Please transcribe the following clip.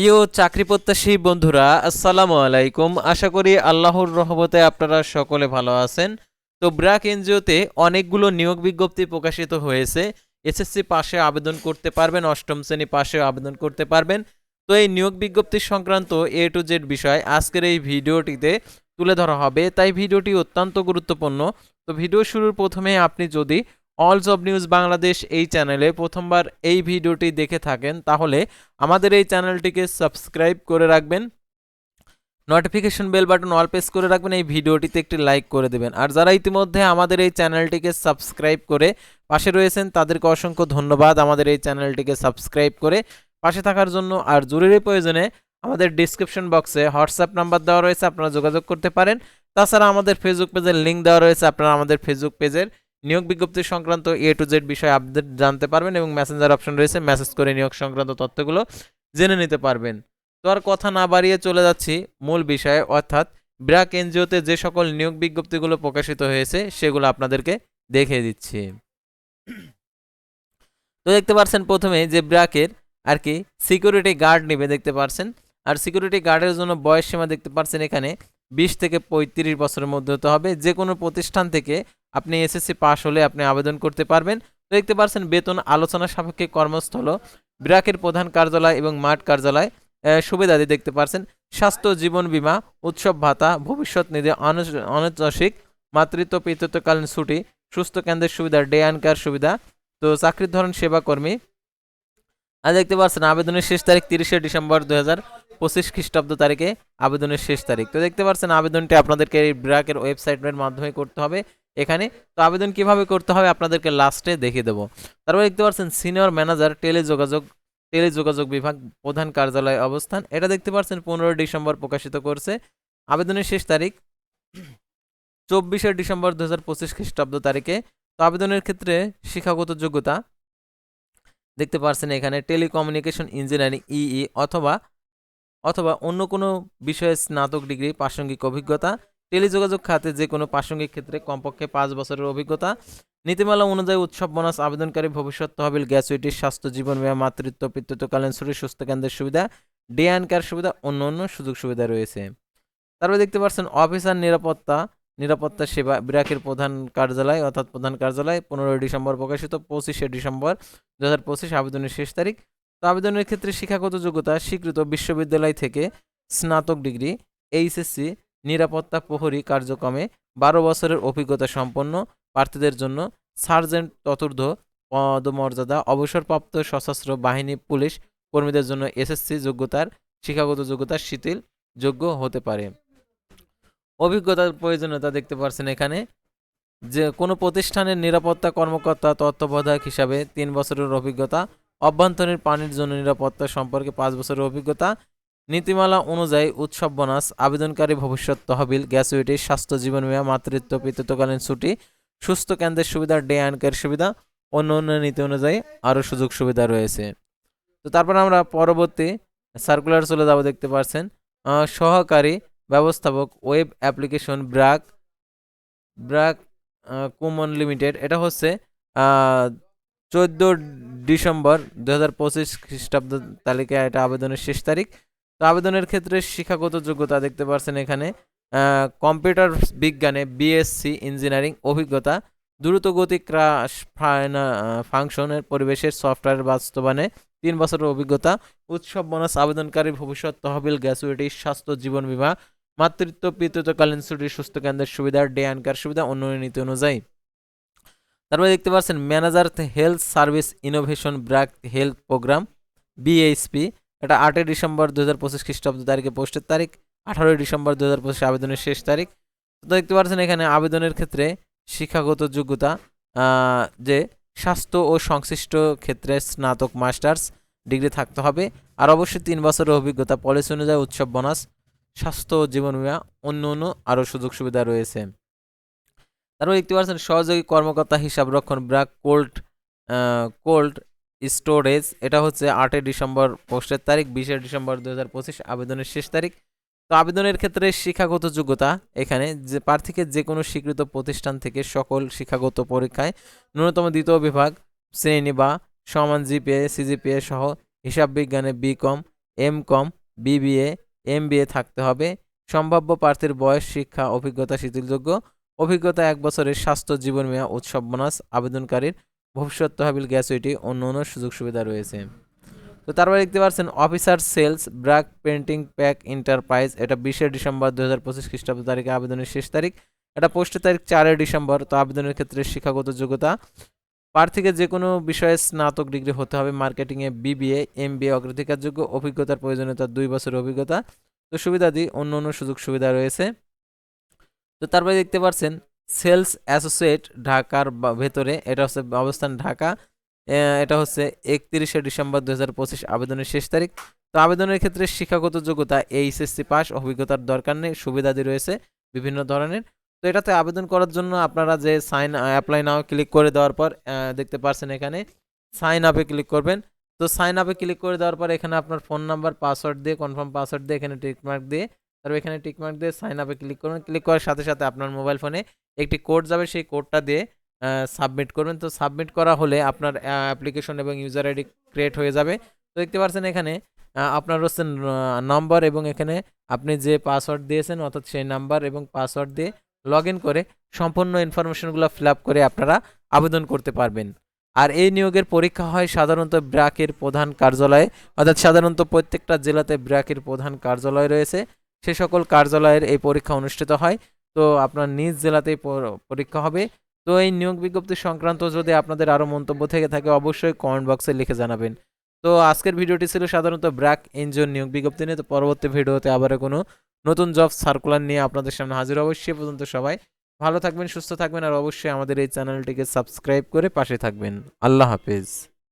প্রিয় চাকরি প্রত্যাশী বন্ধুরা, আসসালামু আলাইকুম। আশা করি আল্লাহর রহমতে আপনারা সকলে ভালো আছেন। তো ব্র্যাক এনজিওতে অনেকগুলো নিয়োগ বিজ্ঞপ্তি প্রকাশিত হয়েছে। এসএসসি পাশে আবেদন করতে পারবেন, অষ্টম শ্রেণি পাশে আবেদন করতে পারবেন। তো এই নিয়োগ বিজ্ঞপ্তি সংক্রান্ত এ টু জেড বিষয় আজকের এই ভিডিওটিতে তুলে ধরা হবে। তাই ভিডিওটি অত্যন্ত গুরুত্বপূর্ণ। তো ভিডিও শুরুর প্রথমে আপনি যদি অল জব নিউজ বাংলাদেশ এই চ্যানেলে প্রথমবার এই ভিডিওটি দেখে থাকেন, তাহলে আমাদের এই চ্যানেলটিকে সাবস্ক্রাইব করে রাখবেন notification bell button all press করে রাখবেন, এই ভিডিওটিতে একটি লাইক করে দেবেন। আর যারা ইতিমধ্যে আমাদের এই চ্যানেলটিকে সাবস্ক্রাইব করে পাশে রয়েছেন, তাদেরকে অসংখ্য ধন্যবাদ আমাদের এই চ্যানেলটিকে সাবস্ক্রাইব করে পাশে থাকার জন্য। আর জরুরি প্রয়োজনে আমাদের ডিসক্রিপশন বক্সে হোয়াটসঅ্যাপ নাম্বার দেওয়া রয়েছে, আপনারা যোগাযোগ করতে পারেন। তাছাড়া আমাদের ফেসবুক পেজের লিঙ্ক দেওয়া রয়েছে, আপনারা আমাদের ফেসবুক পেজের নিয়োগ বিজ্ঞপ্তি সংক্রান্ত এ টু জেড বিষয়ে আপডেট জানতে পারবেন এবং মেসেঞ্জার অপশন রয়েছে মেসেজ করে নিয়োগ সংক্রান্ত তথ্যগুলো জেনে নিতে পারবেন। তো আর কথা না বাড়িয়ে চলে যাচ্ছি মূল বিষয়ে, অর্থাৎ ব্র্যাক এনজিওতে যে সকল নিয়োগ বিজ্ঞপ্তিগুলো প্রকাশিত হয়েছে, সেগুলো আপনাদেরকে দেখিয়ে দিচ্ছি। তো দেখতে পাচ্ছেন প্রথমে যে ব্র্যাকের আর কি সিকিউরিটি গার্ড নেবে, দেখতে পাচ্ছেন আর সিকিউরিটি গার্ডের জন্য বয়স সীমা দেখতে পাচ্ছেন এখানে বিশ থেকে পঁয়ত্রিশ বছরের মধ্যে হতে হবে। যে কোনো প্রতিষ্ঠান থেকে আপনি এসএসসি পাশ হলে আপনি আবেদন করতে পারবেন। দেখতে পাচ্ছেন বেতন আলোচনা সাপেক্ষে কর্মস্থল, ব্র্যাকের প্রধান কার্যালয় এবং মাঠ কার্যালয় সুবিধাদি দেখতে পাচ্ছেন স্বাস্থ্য, জীবন বীমা, উৎসব ভাতা, ভবিষ্যৎ নিধি অনৈচ্ছিক মাতৃত্ব, পিতৃত্বকালীন ছুটি, সুস্থ কেন্দ্রের সুবিধা ডে অ্যান্ড কেয়ার সুবিধা, তো চাকরির ধরন সেবা কর্মী। আর দেখতে পাচ্ছেন আবেদনের শেষ তারিখ তিরিশে ডিসেম্বর দু হাজার পঁচিশ খ্রিস্টাব্দ তারিখে, আবেদনের শেষ তারিখ। তো দেখতে পাচ্ছেন আবেদনটি আপনাদেরকে এই ব্র্যাকের ওয়েবসাইটের মাধ্যমে করতে হবে। এখানে। তো আবেদন কীভাবে করতে হবে আপনাদেরকে লাস্টে দেখিয়ে দেবো। তারপর দেখতে পাচ্ছেন সিনিয়র ম্যানেজার টেলিযোগাযোগ টেলিযোগাযোগ বিভাগ, প্রধান কার্যালয় অবস্থান। এটা দেখতে পাচ্ছেন, পনেরোই ডিসেম্বর প্রকাশিত করছে। আবেদনের শেষ তারিখ চব্বিশে ডিসেম্বর দু হাজার পঁচিশ খ্রিস্টাব্দ তারিখে। তো আবেদনের ক্ষেত্রে শিক্ষাগত যোগ্যতা দেখতে পাচ্ছেন এখানে, টেলিকমিউনিকেশন ইঞ্জিনিয়ারিং ইই অথবা অথবা অন্য কোনো বিষয়ে স্নাতক ডিগ্রি, প্রাসঙ্গিক অভিজ্ঞতা টেলিযোগাযোগ খাতে যে কোনো প্রাসঙ্গিক ক্ষেত্রে কমপক্ষে পাঁচ বছরের অভিজ্ঞতা। নীতিমালা অনুযায়ী উৎসব, বোনাস, আবেদনকারী ভবিষ্যৎ, তহবিল গ্যাসুইটি স্বাস্থ্য, জীবন বীমা, মাতৃত্ব, পিতৃত্বকালীন ছুটি, সুস্থ কেন্দ্রের সুবিধা, ডে কেয়ার সুবিধা, অন্য অন্য সুযোগ সুবিধা রয়েছে। তারপরে দেখতে পাচ্ছেন অফিসার নিরাপত্তা নিরাপত্তা সেবা ব্র্যাকের প্রধান কার্যালয়, অর্থাৎ প্রধান কার্যালয়, পনেরোই ডিসেম্বর প্রকাশিত, পঁচিশে ডিসেম্বর দু হাজার পঁচিশ আবেদনের শেষ তারিখ। তো আবেদনের ক্ষেত্রে শিক্ষাগত যোগ্যতা, স্বীকৃত বিশ্ববিদ্যালয় থেকে স্নাতক ডিগ্রি, এইচএসসি নিরাপত্তা প্রহরী কার্যক্রমে বারো বছরের অভিজ্ঞতা সম্পন্ন প্রার্থীদের জন্য সার্জেন্ট চতুর্থ পদমর্যাদা, অবসরপ্রাপ্ত সশস্ত্র বাহিনী পুলিশ কর্মীদের জন্য এসএসসি যোগ্যতার, শিক্ষাগত যোগ্যতা শিথিল যোগ্য হতে পারে। অভিজ্ঞতার প্রয়োজনীয়তা দেখতে পাচ্ছেন এখানে যে কোনো প্রতিষ্ঠানের নিরাপত্তা কর্মকর্তা তত্ত্বাবধায়ক হিসাবে তিন বছরের অভিজ্ঞতা, অভ্যন্তরীণ পানির জন্য নিরাপত্তা সম্পর্কে পাঁচ বছরের অভিজ্ঞতা নীতিমালা অনুযায়ী উৎসব বোনাস, আবেদনকারী ভবিষ্যৎ তহবিল গ্যাসুইটি স্বাস্থ্য জীবন বীমা, মাতৃত্ব, পিতৃত্বকালীন ছুটি, সুস্থ কেন্দ্রের সুবিধা, ডে কেয়ার সুবিধা অন্য অন্য নীতি অনুযায়ী আরও সুযোগ সুবিধা রয়েছে। তো তারপর আমরা পরবর্তী সার্কুলার চলে যাব, দেখতে পাচ্ছেন। সহকারী ব্যবস্থাপক web application BRAC BRAC Kumon limited. এটা হচ্ছে চোদ্দ ডিসেম্বর দু হাজার পঁচিশ খ্রিস্টাব্দ তালিকায় এটা আবেদনের শেষ তারিখ। তো আবেদনের ক্ষেত্রে শিক্ষাগত যোগ্যতা দেখতে পাচ্ছেন এখানে কম্পিউটার বিজ্ঞানে বিএসসি ইঞ্জিনিয়ারিং অভিজ্ঞতা দ্রুতগতি ক্রাশ ফাংশনের পরিবেশের সফটওয়্যার বাস্তবায়নে তিন বছরের অভিজ্ঞতা, উৎসব বোনাস, আবেদনকারী ভবিষ্যৎ তহবিল, গ্যাসুইটি, স্বাস্থ্য জীবন বীমা, মাতৃত্ব, পিতৃত্বকালীন ছুটি, সুস্থ কেন্দ্রের সুবিধা, ডে কেয়ার সুবিধা অন্য নীতি অনুযায়ী। তারপরে দেখতে পাচ্ছেন, manager health service innovation BRAC health programme BHP এটা আটই ডিসেম্বর দু হাজার পঁচিশ খ্রিস্টাব্দ তারিখে পোস্টের তারিখ, আঠারোই ডিসেম্বর দু হাজার পঁচিশ আবেদনের শেষ তারিখ। তো দেখতে পাচ্ছেন এখানে আবেদনের ক্ষেত্রে শিক্ষাগত যোগ্যতা যে স্বাস্থ্য ও সংশ্লিষ্ট ক্ষেত্রে স্নাতক, মাস্টার্স ডিগ্রি থাকতে হবে। আর অবশ্যই তিন বছরের অভিজ্ঞতা, পলিসি অনুযায়ী উৎসব, বোনাস, স্বাস্থ্য জীবন বীমা, অন্য অন্য আরও সুযোগ সুবিধা রয়েছে। তারপর দেখতে পাচ্ছেন সহযোগী কর্মকর্তা হিসাব রক্ষণ ব্র্যাক কোল্ড কোল্ড স্টোরেজ, এটা হচ্ছে আটই ডিসেম্বর পোস্টের তারিখ, বিশে ডিসেম্বর দু হাজার পঁচিশ আবেদনের শেষ তারিখ। তো আবেদনের ক্ষেত্রে শিক্ষাগত যোগ্যতা এখানে, যে প্রার্থীকে যে কোনো স্বীকৃত প্রতিষ্ঠান থেকে সকল শিক্ষাগত পরীক্ষায় ন্যূনতম দ্বিতীয় বিভাগ, শ্রেণি বা সমান জিপিএ, সিজিপিএ সহ হিসাব বিজ্ঞানে BCom MCom BBA MBA থাকতে হবে। সম্ভাব্য প্রার্থীর বয়স, শিক্ষা, অভিজ্ঞতা, শিথিলযোগ্য। অভিজ্ঞতা এক বছরের স্বাস্থ্য, জীবন মেয়া উৎসব বোনাস, আবেদনকারীর ভবিষ্যৎ তহবিল গ্যাসুইটি অন্য অন্য সুযোগ সুবিধা রয়েছে। তো তারপরে দেখতে পাচ্ছেন officer sales BRAC printing pack enterprise এটা বিশে ডিসেম্বর দু হাজার পঁচিশ খ্রিস্টাব্দ তারিখে আবেদনের শেষ তারিখ। এটা পোস্টের তারিখ চারই ডিসেম্বর, তো আবেদনের ক্ষেত্রে শিক্ষাগত যোগ্যতা। প্রার্থীকে যে কোনো বিষয়ে স্নাতক ডিগ্রি হতে হবে, মার্কেটিংয়ে বিবিএ এম বি অগ্রাধিকারযোগ্য, অভিজ্ঞতার প্রয়োজনীয়তা দুই বছরের অভিজ্ঞতা। তো সুবিধাদি অন্য অন্য সুযোগ সুবিধা রয়েছে। তো তারপরে দেখতে পাচ্ছেন সেলস অ্যাসোসিয়েট ঢাকার ভেতরে, এটা হচ্ছে অবস্থান ঢাকা এটা হচ্ছে একত্রিশে ডিসেম্বর দু হাজার পঁচিশ আবেদনের শেষ তারিখ। তো আবেদনের ক্ষেত্রে শিক্ষাগত যোগ্যতা এইচএসসি পাস, অভিজ্ঞতার দরকার নেই, সুবিধাদি রয়েছে বিভিন্ন ধরনের। তো এটাতে আবেদন করার জন্য আপনারা যে সাইন অ্যাপ্লাই নাও ক্লিক করে দেওয়ার পর দেখতে পাচ্ছেন এখানে সাইন আপে ক্লিক করবেন। তো সাইন আপে ক্লিক করে দেওয়ার পর এখানে আপনার ফোন নাম্বার পাসওয়ার্ড দিয়ে কনফার্ম পাসওয়ার্ড দিয়ে, এখানে টিকমার্ক দিয়ে তারপর এখানে টিকমার্ক দিয়ে সাইন আপে ক্লিক করবেন ক্লিক করার সাথে সাথে আপনার মোবাইল ফোনে একটি কোড যাবে, সেই কোডটা দিয়ে সাবমিট করবেন। তো সাবমিট করা হলে আপনার অ্যাপ্লিকেশন এবং ইউজার আইডি ক্রিয়েট হয়ে যাবে। তো দেখতে পাচ্ছেন এখানে আপনার হচ্ছে নম্বর এবং এখানে আপনি যে পাসওয়ার্ড দিয়েছেন, অর্থাৎ সেই নাম্বার এবং পাসওয়ার্ড দিয়ে লগ করে সম্পূর্ণ ইনফরমেশনগুলো ফিল করে আপনারা আবেদন করতে পারবেন। আর এই নিয়োগের পরীক্ষা হয় সাধারণত ব্র্যাকের প্রধান কার্যালয়ে, অর্থাৎ সাধারণত প্রত্যেকটা জেলাতে ব্র্যাকের প্রধান কার্যালয় রয়েছে। সে সকল কার্যালয়ের এই পরীক্ষা অনুষ্ঠিত হয়। তো আপনার নিজ জেলাতেই পরীক্ষা হবে। তো এই নিয়োগ বিজ্ঞপ্তি সংক্রান্ত যদি আপনাদের আরও মন্তব্য থেকে থাকে, অবশ্যই কমেন্ট বক্সে লিখে জানাবেন। তো আজকের ভিডিওটি ছিল সাধারণত ব্র্যাক এনজিওর নিয়োগ বিজ্ঞপ্তি নিয়ে। তো পরবর্তী ভিডিওতে আবার কোনো নতুন জব সার্কুলার নিয়ে আপনাদের সামনে হাজির অবশ্যই পর্যন্ত সবাই ভালো থাকবেন, সুস্থ থাকবেন। আর অবশ্যই আমাদের এই চ্যানেলটিকে সাবস্ক্রাইব করে পাশে থাকবেন। আল্লাহ হাফেজ।